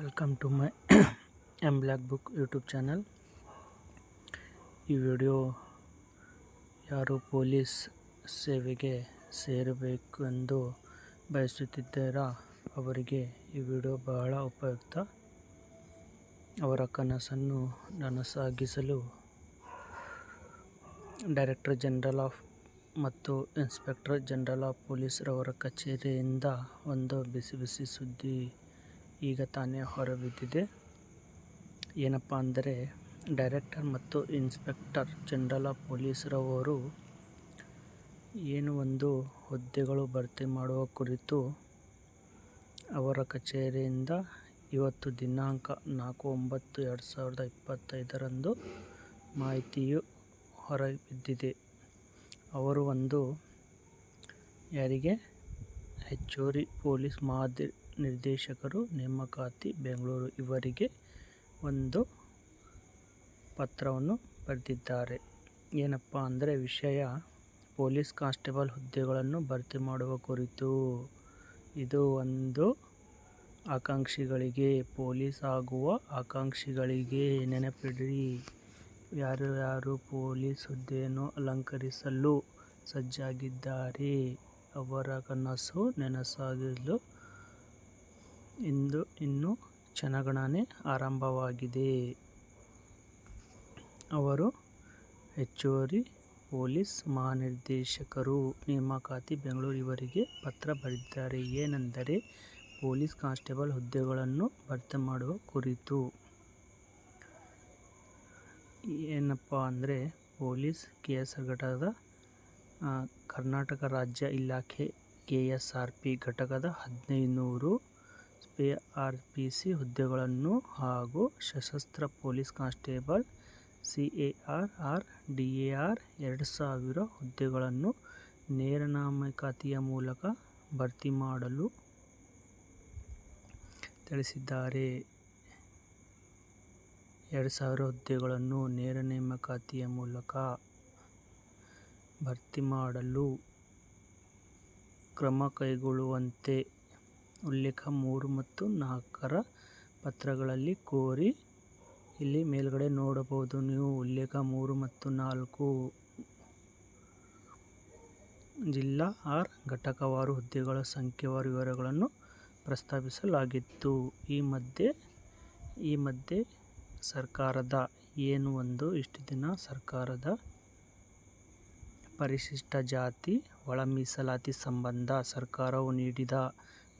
Welcome to my M black book YouTube channel ಈ video ಯಾರು police ಸೇವೆಗೆ ಸೇರಬೇಕು ಎಂದು ಬಯಸುತ್ತಿದ್ದೀರಾ ಅವರಿಗೆ ಈ ವಿಡಿಯೋ ಬಹಳ ಉಪಯುಕ್ತ. ಅವರ ಕನಸನ್ನು ನನಸಾಗಿಸಲು ಡೈರೆಕ್ಟರ್ ಜನರಲ್ ಆಫ್ ಮತ್ತು ಇನ್ಸ್ಪೆಕ್ಟರ್ ಜನರಲ್ ಆಫ್ ಪೊಲೀಸ್ ರವರ ಕಚೇರಿಯಿಂದ ಒಂದು ಬಿಸಿ ಬಿಸಿ ಸುದ್ದಿ ಈಗ ತಾನೇ ಹೊರಬಿದ್ದಿದೆ. ಏನಪ್ಪ ಅಂದರೆ, ಡೈರೆಕ್ಟರ್ ಮತ್ತು ಇನ್ಸ್ಪೆಕ್ಟರ್ ಜನರಲ್ ಆಫ್ ಪೊಲೀಸ್ರವರು ಏನು ಒಂದು ಹುದ್ದೆಗಳು ಭರ್ತಿ ಮಾಡುವ ಕುರಿತು ಅವರ ಕಚೇರಿಯಿಂದ ಇವತ್ತು ದಿನಾಂಕ ನಾಲ್ಕು ಒಂಬತ್ತು ಎರಡು ಸಾವಿರದ ಇಪ್ಪತ್ತೈದರಂದು ಮಾಹಿತಿಯು ಹೊರಬಿದ್ದಿದೆ. ಅವರು ಒಂದು, ಯಾರಿಗೆ? ಹೆಚ್ಚುವರಿ ಪೊಲೀಸ್ ಮಹಾದಿ ನಿರ್ದೇಶಕರು ನೇಮಕಾತಿ ಬೆಂಗಳೂರು ಇವರಿಗೆ ಒಂದು ಪತ್ರವನ್ನು ಬರೆದಿದ್ದಾರೆ. ಏನಪ್ಪ ಅಂದರೆ ವಿಷಯ, ಪೊಲೀಸ್ ಕಾನ್ಸ್ಟೇಬಲ್ ಹುದ್ದೆಗಳನ್ನು ಭರ್ತಿ ಮಾಡುವ ಕುರಿತು. ಇದು ಒಂದು ಆಕಾಂಕ್ಷಿಗಳಿಗೆ, ಪೊಲೀಸ್ ಆಗುವ ಆಕಾಂಕ್ಷಿಗಳಿಗೆ ನೆನಪಿಡ್ರಿ ಯಾರು ಯಾರು ಪೊಲೀಸ್ ಹುದ್ದೆಯನ್ನು ಅಲಂಕರಿಸಲು ಸಜ್ಜಾಗಿದ್ದಾರೆ, ಅವರ ಕನಸು ನನಸಾಗಲು ಇಂದು ಇನ್ನು ಕ್ಷಣಗಣನೆ ಆರಂಭವಾಗಿದೆ. ಅವರು ಹೆಚ್ಚುವರಿ ಪೊಲೀಸ್ ಮಹಾನಿರ್ದೇಶಕರು. ನೇಮಕಾತಿ ಬೆಂಗಳೂರು ಇವರಿಗೆ ಪತ್ರ ಬರೆದಿದ್ದಾರೆ. ಏನೆಂದರೆ, ಪೊಲೀಸ್ ಕಾನ್ಸ್ಟೇಬಲ್ ಹುದ್ದೆಗಳನ್ನು ಭರ್ತಿ ಮಾಡುವ ಕುರಿತು. ಏನಪ್ಪ ಅಂದರೆ, ಪೊಲೀಸ್ ಕೆ ಎಸ್ ಆರ್ ಘಟಕದ ಕರ್ನಾಟಕ ರಾಜ್ಯ ಇಲಾಖೆ, ಕೆ ಎಸ್ ಆರ್ ಪಿ ಘಟಕದ ಹದಿನೈದುನೂರು ಪಿ ಆರ್ ಪಿ ಸಿ ಹುದ್ದೆಗಳನ್ನು ಹಾಗೂ ಸಶಸ್ತ್ರ police constable C A R R D A R ಎರಡು ಸಾವಿರ ಹುದ್ದೆಗಳನ್ನು ನೇರ ನೇಮಕಾತಿಯ ಮೂಲಕ ಭರ್ತಿ ಮಾಡಲು ತಿಳಿಸಿದ್ದಾರೆ. ಎರಡು ಸಾವಿರ ಹುದ್ದೆಗಳನ್ನು ನೇರ ನೇಮಕಾತಿಯ ಮೂಲಕ ಭರ್ತಿ ಮಾಡಲು ಕ್ರಮ ಕೈಗೊಳ್ಳುವಂತೆ ಉಲ್ಲೇಖ ಮೂರು ಮತ್ತು ನಾಲ್ಕರ ಪತ್ರಗಳಲ್ಲಿ ಕೋರಿ ಇಲ್ಲಿ ಮೇಲ್ಗಡೆ ನೋಡಬಹುದು. ನೀವು ಉಲ್ಲೇಖ ಮೂರು ಮತ್ತು ನಾಲ್ಕು ಜಿಲ್ಲಾ ಆರ್ ಘಟಕವಾರು ಹುದ್ದೆಗಳ ಸಂಖ್ಯೆವಾರು ವಿವರಗಳನ್ನು ಪ್ರಸ್ತಾಪಿಸಲಾಗಿತ್ತು. ಈ ಮಧ್ಯೆ ಈ ಮಧ್ಯೆ ಸರ್ಕಾರದ ಏನು ಒಂದು ಇಷ್ಟು ದಿನ ಸರ್ಕಾರದ ಪರಿಶಿಷ್ಟ ಜಾತಿ ಒಳ ಮೀಸಲಾತಿ ಸಂಬಂಧ ಸರ್ಕಾರವು ನೀಡಿದ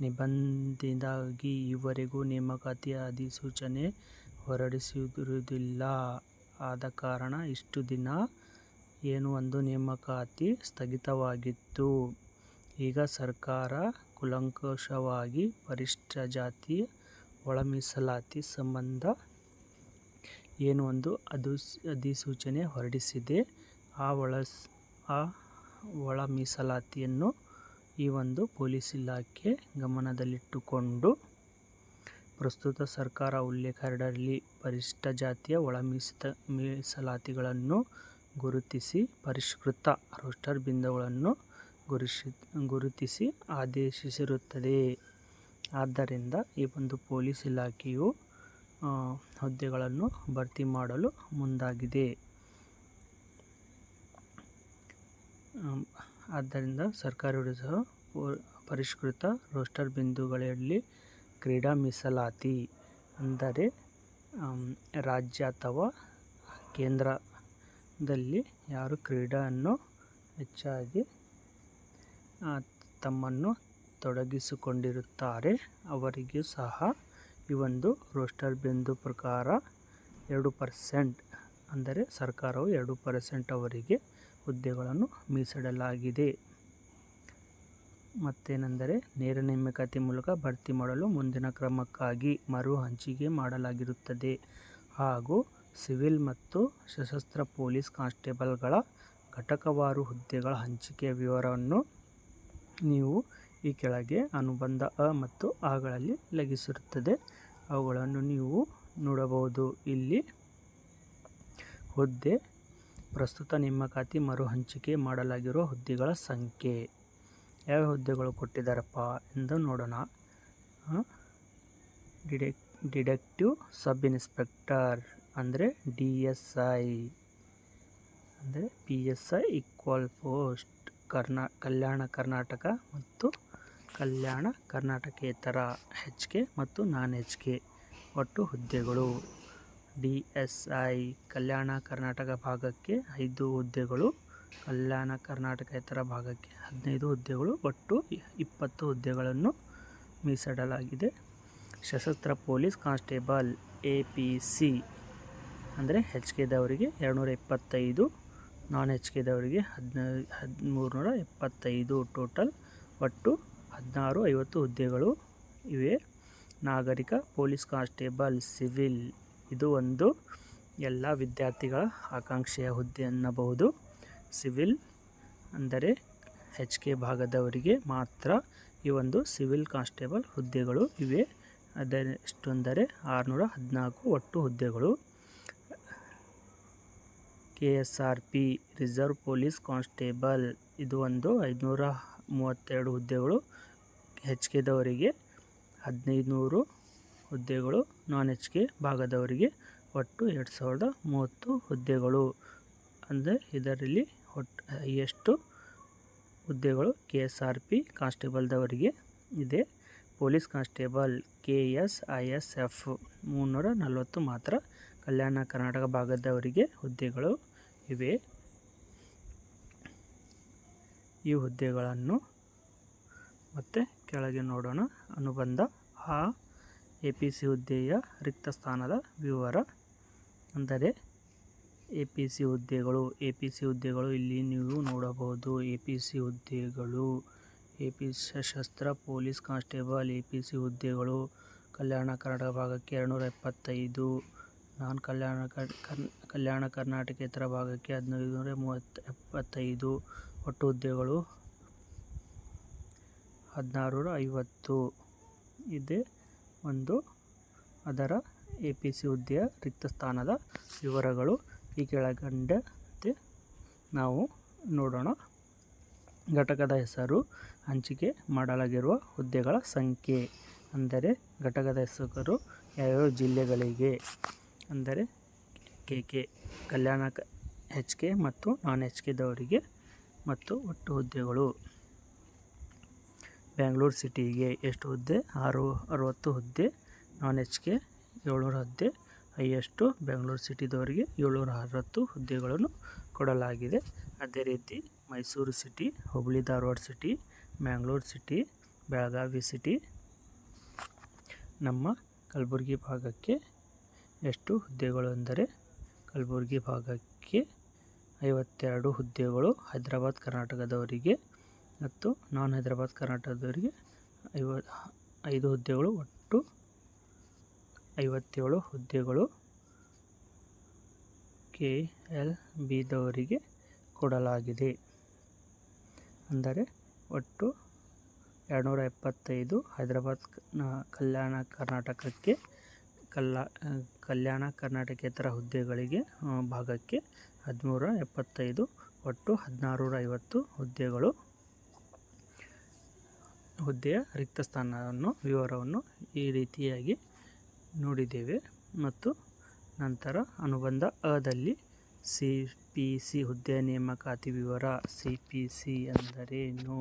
ನಿಬಂಧನೆಯಿಂದಾಗಿ ಈವರೆಗೂ ನೇಮಕಾತಿ ಅಧಿಸೂಚನೆ ಹೊರಡಿಸಿರುವುದಿಲ್ಲ. ಆದ ಕಾರಣ ಇಷ್ಟು ದಿನ ಏನು ಒಂದು ನೇಮಕಾತಿ ಸ್ಥಗಿತವಾಗಿತ್ತು. ಈಗ ಸರ್ಕಾರ ಕೂಲಂಕಷವಾಗಿ ಪರಿಶಿಷ್ಟ ಜಾತಿ ಒಳಮೀಸಲಾತಿ ಸಂಬಂಧ ಏನು ಒಂದು ಅದು ಅಧಿಸೂಚನೆ ಹೊರಡಿಸಿದೆ. ಆ ಒಳ ಆ ಒಳ ಮೀಸಲಾತಿಯನ್ನು ಈ ಒಂದು ಪೊಲೀಸ್ ಇಲಾಖೆ ಗಮನದಲ್ಲಿಟ್ಟುಕೊಂಡು ಪ್ರಸ್ತುತ ಸರ್ಕಾರ ಉಲ್ಲೇಖ ಎರಡರಲ್ಲಿ ಪರಿಶಿಷ್ಟ ಜಾತಿಯ ಒಳ ಮೀಸಿತ ಮೀಸಲಾತಿಗಳನ್ನು ಗುರುತಿಸಿ ಪರಿಷ್ಕೃತ ರೋಸ್ಟರ್ ಬಿಂದುಗಳನ್ನು ಗುರುಸಿ ಗುರುತಿಸಿ ಆದೇಶಿಸಿರುತ್ತದೆ. ಆದ್ದರಿಂದ ಈ ಒಂದು ಪೊಲೀಸ್ ಇಲಾಖೆಯು ಹುದ್ದೆಗಳನ್ನು ಭರ್ತಿ ಮಾಡಲು ಮುಂದಾಗಿದೆ. ಆದ್ದರಿಂದ ಸರ್ಕಾರಗಳು ಸಹ ಪರಿಷ್ಕೃತ ರೋಸ್ಟರ್ ಬಿಂದುಗಳಲ್ಲಿ ಕ್ರೀಡಾ ಮೀಸಲಾತಿ ಅಂದರೆ ರಾಜ್ಯ ಅಥವಾ ಕೇಂದ್ರದಲ್ಲಿ ಯಾರು ಕ್ರೀಡೆಯನ್ನು ಹೆಚ್ಚಾಗಿ ತಮ್ಮನ್ನು ತೊಡಗಿಸಿಕೊಂಡಿರುತ್ತಾರೆ, ಅವರಿಗೂ ಸಹ ಈ ಒಂದು ರೋಸ್ಟರ್ ಬಿಂದು ಪ್ರಕಾರ ಎರಡು ಪರ್ಸೆಂಟ್ ಅಂದರೆ ಸರ್ಕಾರವು ಎರಡು ಪರ್ಸೆಂಟ್ ಅವರಿಗೆ ಹುದ್ದೆಗಳನ್ನು ಮೀಸಲಿಡಲಾಗಿದೆ. ಮತ್ತೇನೆಂದರೆ, ನೇರ ನೇಮಕಾತಿ ಮೂಲಕ ಭರ್ತಿ ಮಾಡಲು ಮುಂದಿನ ಕ್ರಮಕ್ಕಾಗಿ ಮರು ಹಂಚಿಕೆ ಮಾಡಲಾಗಿರುತ್ತದೆ. ಹಾಗೂ ಸಿವಿಲ್ ಮತ್ತು ಸಶಸ್ತ್ರ ಪೊಲೀಸ್ ಕಾನ್ಸ್ಟೇಬಲ್ಗಳ ಘಟಕವಾರು ಹುದ್ದೆಗಳ ಹಂಚಿಕೆಯ ವಿವರವನ್ನು ನೀವು ಈ ಕೆಳಗೆ ಅನುಬಂಧ ಅ ಮತ್ತು ಆಗಳಲ್ಲಿ ಲಗಿಸಿರುತ್ತದೆ. ಅವುಗಳನ್ನು ನೀವು ನೋಡಬಹುದು. ಇಲ್ಲಿ ಹುದ್ದೆ ಪ್ರಸ್ತುತ ನೇಮಕಾತಿ ಮರು ಹಂಚಿಕೆ ಮಾಡಲಾಗಿರುವ ಹುದ್ದೆಗಳ ಸಂಖ್ಯೆ. ಯಾವ ಹುದ್ದೆಗಳು ಕೊಟ್ಟಿದ್ದಾರಪ್ಪ ಎಂದು ನೋಡೋಣ. ಡಿಡೆಕ್ ಡಿಡೆಕ್ಟಿವ್ ಸಬ್ ಇನ್ಸ್ಪೆಕ್ಟರ್ ಅಂದರೆ ಡಿ ಎಸ್ ಐ, ಅಂದರೆ P S I equal post ಕರ್ನಾ, Kalyana Karnataka ಮತ್ತು ಕಲ್ಯಾಣ ಕರ್ನಾಟಕೇತರ ಹೆಚ್ ಕೆ ಮತ್ತು ನಾನ್ ಹೆಚ್ ಕೆ ಒಟ್ಟು ಹುದ್ದೆಗಳು. D S I Kalyana Karnataka ಭಾಗಕ್ಕೆ ಐದು ಹುದ್ದೆಗಳು, ಕಲ್ಯಾಣ ಕರ್ನಾಟಕೇತರ ಭಾಗಕ್ಕೆ ಹದಿನೈದು ಹುದ್ದೆಗಳು, ಒಟ್ಟು ಇಪ್ಪತ್ತು ಹುದ್ದೆಗಳನ್ನು ಮೀಸಲಿಡಲಾಗಿದೆ. ಸಶಸ್ತ್ರ police constable A P C ಅಂದರೆ ಹೆಚ್ ಕೆದವರಿಗೆ ಎರಡುನೂರ ಇಪ್ಪತ್ತೈದು ನಾನ್ ಹೆಚ್ ಕೆದವರಿಗೆ ಹದಿನೈ ಹದಿಮೂರುನೂರ ಎಪ್ಪತ್ತೈದು ಟೋಟಲ್, ಒಟ್ಟು ಹದಿನಾರು ಐವತ್ತು ಹುದ್ದೆಗಳು ಇವೆ. ನಾಗರಿಕ ಪೊಲೀಸ್ ಕಾನ್ಸ್ಟೇಬಲ್ ಸಿವಿಲ್ ಇದು ಒಂದು ಎಲ್ಲ ವಿದ್ಯಾರ್ಥಿಗಳ ಆಕಾಂಕ್ಷೆಯ ಹುದ್ದೆ ಅನ್ನಬಹುದು. ಸಿವಿಲ್ ಅಂದರೆ ಹೆಚ್ ಕೆ ಭಾಗದವರಿಗೆ ಮಾತ್ರ ಈ ಒಂದು ಸಿವಿಲ್ ಕಾನ್ಸ್ಟೇಬಲ್ ಹುದ್ದೆಗಳು ಇವೆ. ಅದೆಷ್ಟೊಂದರೆ ಆರುನೂರ ಹದಿನಾಲ್ಕು ಒಟ್ಟು ಹುದ್ದೆಗಳು. K S R P reserve police constable ಇದು ಒಂದು ಐದುನೂರ ಮೂವತ್ತೆರಡು ಹುದ್ದೆಗಳು. ಹೆಚ್ ಕೆದವರಿಗೆ ಹದಿನೈದು ನೂರು ಹುದ್ದೆಗಳು ನಾನ್ ಎಚ್ ಕೆ ಭಾಗದವರಿಗೆ ಒಟ್ಟು ಎರಡು ಸಾವಿರದ ಮೂವತ್ತು ಹುದ್ದೆಗಳು. ಅಂದರೆ ಇದರಲ್ಲಿ ಒಟ್ಟು ಎಷ್ಟು ಹುದ್ದೆಗಳು ಕೆ ಎಸ್ ಆರ್ ಪಿ ಕಾನ್ಸ್ಟೇಬಲ್ದವರಿಗೆ ಇದೆ. Police constable K S I S F ಮುನ್ನೂರ ನಲವತ್ತು ಮಾತ್ರ ಕಲ್ಯಾಣ ಕರ್ನಾಟಕ ಭಾಗದವರಿಗೆ ಹುದ್ದೆಗಳು ಇವೆ. ಈ ಹುದ್ದೆಗಳನ್ನು ಮತ್ತೆ ಕೆಳಗೆ ನೋಡೋಣ. ಅನುಬಂಧ ಆ ಎ ಪಿ ಸಿ ಹುದ್ದೆಯ ರಿಕ್ತ ಸ್ಥಾನದ ವಿವರ ಅಂದರೆ ಎ ಪಿ ಸಿ ಹುದ್ದೆಗಳು, ಎ ಪಿ ಸಿ ಹುದ್ದೆಗಳು ಇಲ್ಲಿ ನೀವು ನೋಡಬಹುದು. ಎ ಪಿ ಸಿ ಹುದ್ದೆಗಳು, ಎ ಪಿ ಸಶಸ್ತ್ರ police constable, A P C ಹುದ್ದೆಗಳು, ಕಲ್ಯಾಣ ಕರ್ನಾಟಕ ಭಾಗಕ್ಕೆ ಎರಡುನೂರ ಎಪ್ಪತ್ತೈದು ನಾನ್ ಕಲ್ಯಾಣ ಕಲ್ಯಾಣ ಕರ್ನಾಟಕೇತರ ಭಾಗಕ್ಕೆ ಹದಿನೈದುನೂರ ಮೂವತ್ತು ಎಪ್ಪತ್ತೈದು ಒಟ್ಟು ಹುದ್ದೆಗಳು ಹದಿನಾರುನೂರ ಐವತ್ತು ಇದೆ ಒಂದು. ಅದರ ಎ ಪಿ ಸಿ ಹುದ್ದೆಯ ರಿಕ್ತ ಸ್ಥಾನದ ವಿವರಗಳು ಈ ಕೆಳಗಂಡಂತೆ ನಾವು ನೋಡೋಣ. ಘಟಕದ ಹೆಸರು, ಹಂಚಿಕೆ ಮಾಡಲಾಗಿರುವ ಹುದ್ದೆಗಳ ಸಂಖ್ಯೆ, ಅಂದರೆ ಘಟಕದ ಹೆಸರು ಯಾವ್ಯಾವ ಜಿಲ್ಲೆಗಳಿಗೆ, ಅಂದರೆ K K, Kalyana H K ಮತ್ತು ನಾನ್ ಎಚ್ ಕೆದವರಿಗೆ ಮತ್ತು ಒಟ್ಟು ಹುದ್ದೆಗಳು. ಬೆಂಗಳೂರು ಸಿಟಿಗೆ ಎಷ್ಟು ಹುದ್ದೆ? ಆರು, ಅರುವತ್ತು ಹುದ್ದೆ ನಾನ್ ಎಚ್ ಕೆ ಏಳ್ನೂರು ಹುದ್ದೆ, ಹೈಯೆಸ್ಟು ಬೆಂಗಳೂರು ಸಿಟಿದವರಿಗೆ ಏಳ್ನೂರ ಅರವತ್ತು ಹುದ್ದೆಗಳನ್ನು ಕೊಡಲಾಗಿದೆ. ಅದೇ ರೀತಿ Mysuru city Hubballi Dharwad city Mangalore city, Belagavi city ನಮ್ಮ ಕಲಬುರಗಿ ಭಾಗಕ್ಕೆ ಎಷ್ಟು ಹುದ್ದೆಗಳು ಅಂದರೆ ಕಲಬುರಗಿ ಭಾಗಕ್ಕೆ ಐವತ್ತೆರಡು ಹುದ್ದೆಗಳು ಹೈದರಾಬಾದ್, ಕರ್ನಾಟಕದವರಿಗೆ ಮತ್ತು ನಾನ್ ಹೈದರಾಬಾದ್, ಕರ್ನಾಟಕದವರಿಗೆ ಐವ ಐದು ಹುದ್ದೆಗಳು ಒಟ್ಟು ಐವತ್ತೇಳು ಹುದ್ದೆಗಳು ಕೆ ಎಲ್ ಬಿದವರಿಗೆ ಕೊಡಲಾಗಿದೆ. ಅಂದರೆ ಒಟ್ಟು ಎರಡುನೂರ ಎಪ್ಪತ್ತೈದು ಹೈದರಾಬಾದ್ ಕಲ್ಯಾಣ ಕರ್ನಾಟಕಕ್ಕೆ, ಕಲ್ಲ, ಕಲ್ಯಾಣ ಕರ್ನಾಟಕೇತರ ಹುದ್ದೆಗಳಿಗೆ ಭಾಗಕ್ಕೆ ಹದಿಮೂರ ಎಪ್ಪತ್ತೈದು ಒಟ್ಟು ಹದಿನಾರುನೂರ ಐವತ್ತು ಹುದ್ದೆಗಳು ಹುದ್ದೆಯ ರಿಕ್ತ ಸ್ಥಾನವನ್ನು ವಿವರವನ್ನು ಈ ರೀತಿಯಾಗಿ ನೋಡಿದ್ದೇವೆ. ಮತ್ತು ನಂತರ ಅನುಬಂಧ ಅದಲ್ಲಿ ಸಿ ಪಿ ಸಿ ಹುದ್ದೆಯ ನೇಮಕಾತಿ ವಿವರ, ಸಿ ಪಿ ಸಿ ಅಂದರೇನು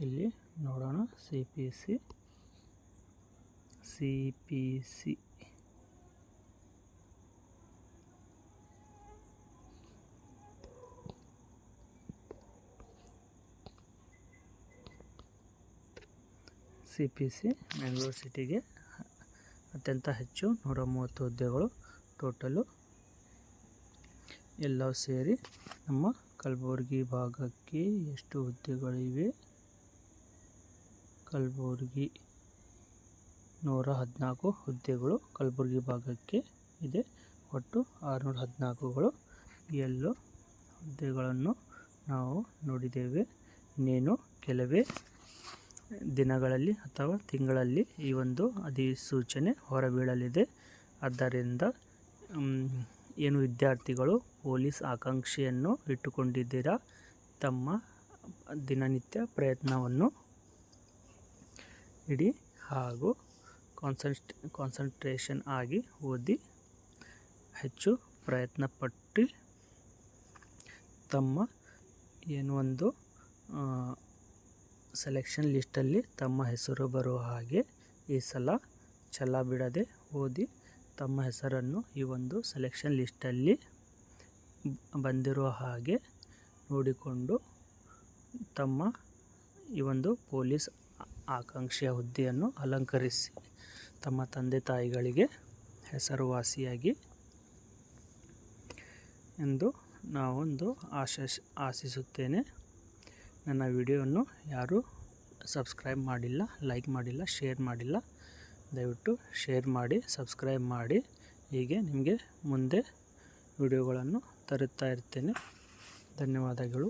ಇಲ್ಲಿ ನೋಡೋಣ. C P C C P C C P C Bengaluru ಸಿಟಿಗೆ ಅತ್ಯಂತ ಹೆಚ್ಚು ನೂರ ಮೂವತ್ತು ಹುದ್ದೆಗಳು ಟೋಟಲು ಎಲ್ಲವೂ ಸೇರಿ ನಮ್ಮ ಕಲಬುರ್ಗಿ ಭಾಗಕ್ಕೆ ಎಷ್ಟು ಹುದ್ದೆಗಳಿವೆ? ಕಲಬುರ್ಗಿ ನೂರ ಹದಿನಾಲ್ಕು ಹುದ್ದೆಗಳು ಕಲಬುರ್ಗಿ ಭಾಗಕ್ಕೆ ಇದೆ. ಒಟ್ಟು ಆರುನೂರ ಹದಿನಾಲ್ಕುಗಳು ಎಲ್ಲೋ ಹುದ್ದೆಗಳನ್ನು ನಾವು ನೋಡಿದ್ದೇವೆ. ಇನ್ನೇನು ಕೆಲವೇ ದಿನಗಳಲ್ಲಿ ಅಥವಾ ತಿಂಗಳಲ್ಲಿ ಈ ಒಂದು ಅಧಿಸೂಚನೆ ಹೊರಬೀಳಲಿದೆ. ಆದ್ದರಿಂದ ಏನು ವಿದ್ಯಾರ್ಥಿಗಳು ಪೊಲೀಸ್ ಆಕಾಂಕ್ಷೆಯನ್ನು ಇಟ್ಟುಕೊಂಡಿದ್ದೀರಾ? ತಮ್ಮ ದಿನನಿತ್ಯ ಪ್ರಯತ್ನವನ್ನು ಇಡಿ ಹಾಗೂ ಕಾನ್ಸನ್ಸ್ಟ್ ಕಾನ್ಸಂಟ್ರೇಷನ್ ಆಗಿ ಓದಿ ಹೆಚ್ಚು ಪ್ರಯತ್ನಪಟ್ಟು. ತಮ್ಮ ಏನು ಒಂದು ಸೆಲೆಕ್ಷನ್ ಲಿಸ್ಟಲ್ಲಿ ತಮ್ಮ ಹೆಸರು ಬರುವ ಹಾಗೆ ಈ ಸಲ ಛಲ ಬಿಡದೆ ಓದಿ ತಮ್ಮ ಹೆಸರನ್ನು ಈ ಒಂದು ಸೆಲೆಕ್ಷನ್ ಲಿಸ್ಟಲ್ಲಿ ಬಂದಿರುವ ಹಾಗೆ ನೋಡಿಕೊಂಡು ತಮ್ಮ ಈ ಒಂದು ಪೊಲೀಸ್ ಆಕಾಂಕ್ಷೆಯ ಹುದ್ದೆಯನ್ನು ಅಲಂಕರಿಸಿ ತಮ್ಮ ತಂದೆ ತಾಯಿಗಳಿಗೆ ಹೆಸರುವಾಸಿಯಾಗಿ ಎಂದು ನಾವೊಂದು ಆಶಿಸ್ ಆಶಿಸುತ್ತೇನೆ. ನನ್ನ ವಿಡಿಯೋವನ್ನು ಯಾರೂ ಸಬ್ಸ್ಕ್ರೈಬ್ ಮಾಡಿಲ್ಲ, ಲೈಕ್ ಮಾಡಿಲ್ಲ, ಶೇರ್ ಮಾಡಿಲ್ಲ, ದಯವಿಟ್ಟು ಶೇರ್ ಮಾಡಿ, ಸಬ್ಸ್ಕ್ರೈಬ್ ಮಾಡಿ. ಹೀಗೆ ನಿಮಗೆ ಮುಂದೆ ವಿಡಿಯೋಗಳನ್ನು ತರುತ್ತಾ ಇರ್ತೇನೆ. ಧನ್ಯವಾದಗಳು.